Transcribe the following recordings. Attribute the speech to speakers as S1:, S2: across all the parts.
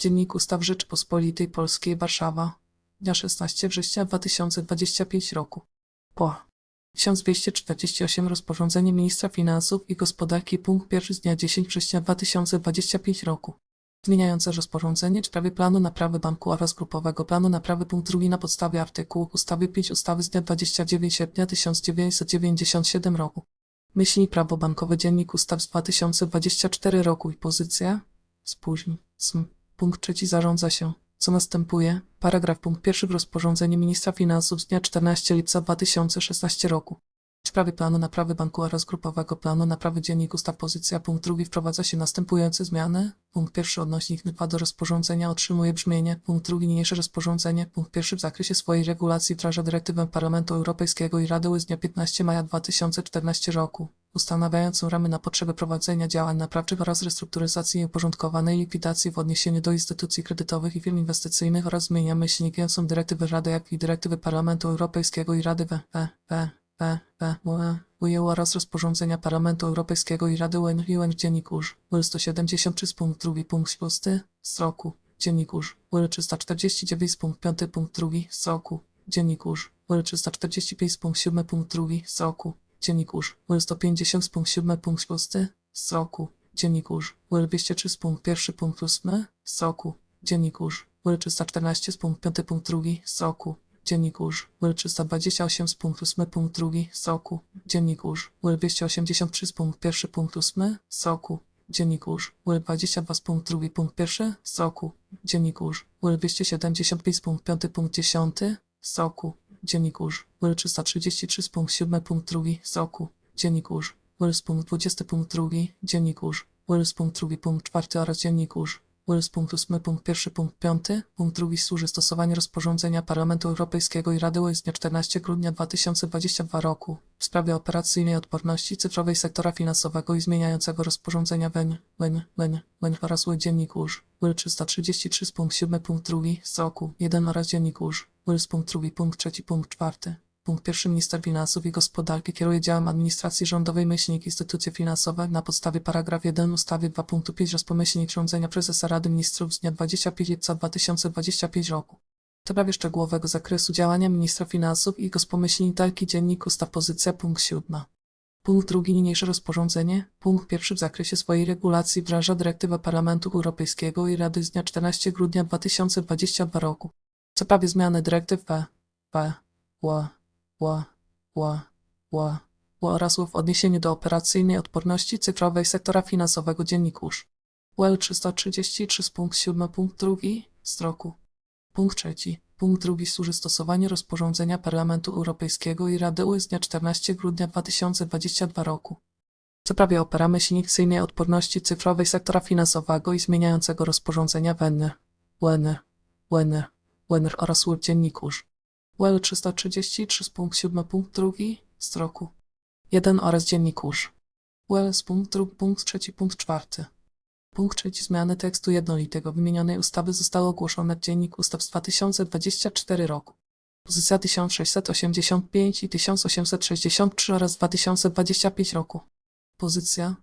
S1: Dziennik Ustaw Rzeczypospolitej Polskiej Warszawa. Dnia 16 września 2025 roku. Po 1248 rozporządzenie Ministra Finansów i Gospodarki punkt 1 z dnia 10 września 2025 roku. Zmieniające rozporządzenie w sprawie planu naprawy banku oraz grupowego planu naprawy punkt 2 na podstawie artykułów ustawy 5 ustawy z dnia 29 sierpnia 1997 roku. Myśli prawo bankowe dziennik ustaw z 2024 roku i pozycja spóźni. Sm. Punkt trzeci zarządza się. Co następuje? Paragraf punkt pierwszy w rozporządzeniu ministra finansów z dnia 14 lipca 2016 roku. W sprawie planu naprawy banku oraz grupowego planu naprawy dziennik ustaw pozycja punkt drugi wprowadza się następujące zmiany. Punkt pierwszy odnośnik 2 do rozporządzenia otrzymuje brzmienie. Punkt drugi niniejsze rozporządzenie. Punkt pierwszy w zakresie swojej regulacji wdraża dyrektywę Parlamentu Europejskiego i Rady z dnia 15 maja 2014 roku ustanawiającą ramy na potrzeby prowadzenia działań naprawczych oraz restrukturyzacji i uporządkowanej likwidacji w odniesieniu do instytucji kredytowych i firm inwestycyjnych oraz zmienia myślnikiem są dyrektywy Rady, jak i dyrektywy Parlamentu Europejskiego i Rady W, W, W, UE oraz rozporządzenia Parlamentu Europejskiego i Rady UN, UN Dziennik UR, UR 173 z punkt 2 punkt 6 z roku, Dziennik UR, UR 349 z punkt 5 punkt 2 z roku, Dziennik UR, UR 345 z punkt 7 punkt 2 z roku, Dziennik UR, UR 150 z punkt 7 punkt 6 z roku, Dziennik UR, UR 203 z punkt 1 punkt 8 z roku, Dziennik UR, UR 314 z punkt 5 punkt 2 z roku, Dziennik UR, UR 328 z punkt 8 punkt 2 z roku, Dziennik UR, UR 283 z punkt 1 punkt 8 z roku, Dziennik UR, UR 22 z punkt 2 punkt 1 z roku, Dziennik UR, UR 275 z punkt 5 punkt 10 z roku, Dziennik UR, UR 333 z punkt 7 punkt 2 z roku, Dziennik UR, UR z punkt 20 punkt 2, Dziennik UR z punkt 2 punkt 4 oraz Dziennik UR z punkt 8 punkt 1 punkt 5, punkt 2 służy stosowanie rozporządzenia Parlamentu Europejskiego i Rady z dnia 14 grudnia 2022 roku w sprawie operacyjnej odporności cyfrowej sektora finansowego i zmieniającego rozporządzenia WEN, WEN, WEN, WEN oraz Dziennik UR 333 z punkt 7 punkt 2 z roku 1 oraz Dziennik UR, UR z punkt 2 punkt 3 punkt 4. Punkt pierwszy Minister Finansów i Gospodarki kieruje działem administracji rządowej instytucje finansowe na podstawie paragraf 1 ustawy 2.5 rozpomyślnik rządzenia prezesa Rady Ministrów z dnia 25 lipca 2025 roku. W sprawie szczegółowego zakresu działania ministra finansów i gospodarki dziennik ustaw pozycja punkt 7. Punkt drugi niniejsze rozporządzenie. Punkt pierwszy w zakresie swojej regulacji wdraża dyrektywę Parlamentu Europejskiego i Rady z dnia 14 grudnia 2022 roku. W sprawie zmiany dyrektyw P, P, Ł, Ł, Ł, Ł, Ł oraz w odniesieniu do operacyjnej odporności cyfrowej sektora finansowego dziennik UR. UL 333 z punkt 7 punkt 2 z roku. Punkt trzeci. Punkt drugi służy stosowanie rozporządzenia Parlamentu Europejskiego i Rady UE z dnia 14 grudnia 2022 roku. W sprawie operamy silnikcyjnej odporności cyfrowej sektora finansowego i zmieniającego rozporządzenia WEN, WEN, WEN, oraz UR Dziennik UL 333 z punkt 7 punkt 2 z roku 1 oraz Dziennik UR. UL z punkt 2 punkt 3 punkt 4. Punkt trzeci zmiany tekstu jednolitego wymienionej ustawy zostały ogłoszone w Dziennik Ustaw z 2024 roku. Pozycja 1685 i 1863 oraz 2025 roku. Pozycja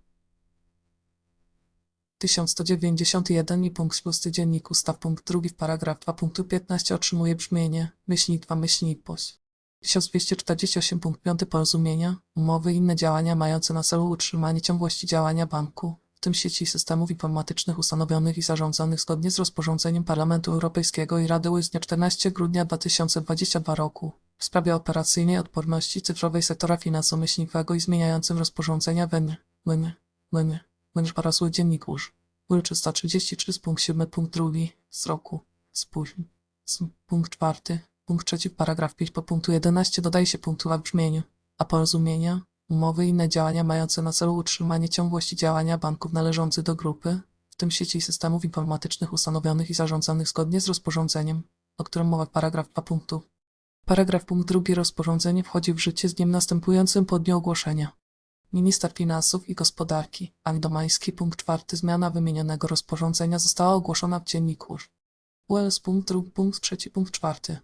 S1: 1191 i punkt 6 Dziennik Ustaw punkt drugi paragraf 2 punktu 15 otrzymuje brzmienie myślnik 2 myślnik poś. 1248 punkt 5 porozumienia, umowy i inne działania mające na celu utrzymanie ciągłości działania banku, w tym sieci systemów informatycznych ustanowionych i zarządzanych zgodnie z rozporządzeniem Parlamentu Europejskiego i Rady z dnia 14 grudnia 2022 roku w sprawie operacyjnej odporności cyfrowej sektora finansowo-myślnikowego i zmieniającym rozporządzenia WEN, WEN, WEN, WEN oraz UE Dziennik UR, UR 333 z punkt 7 punkt 2 z roku, spóźni, z punkt 4, punkt 3 paragraf 5 po punktu 11 dodaje się punktu A w brzmieniu, a porozumienia, umowy i inne działania mające na celu utrzymanie ciągłości działania banków należących do grupy, w tym sieci systemów informatycznych ustanowionych i zarządzanych zgodnie z rozporządzeniem, o którym mowa w paragraf 2 punktu. Paragraf punkt drugi. Rozporządzenie wchodzi w życie z dniem następującym po dniu ogłoszenia. Minister Finansów i Gospodarki, Andomański punkt czwarty zmiana wymienionego rozporządzenia została ogłoszona w dzienniku drugi punkt trzeci punkt czwarty.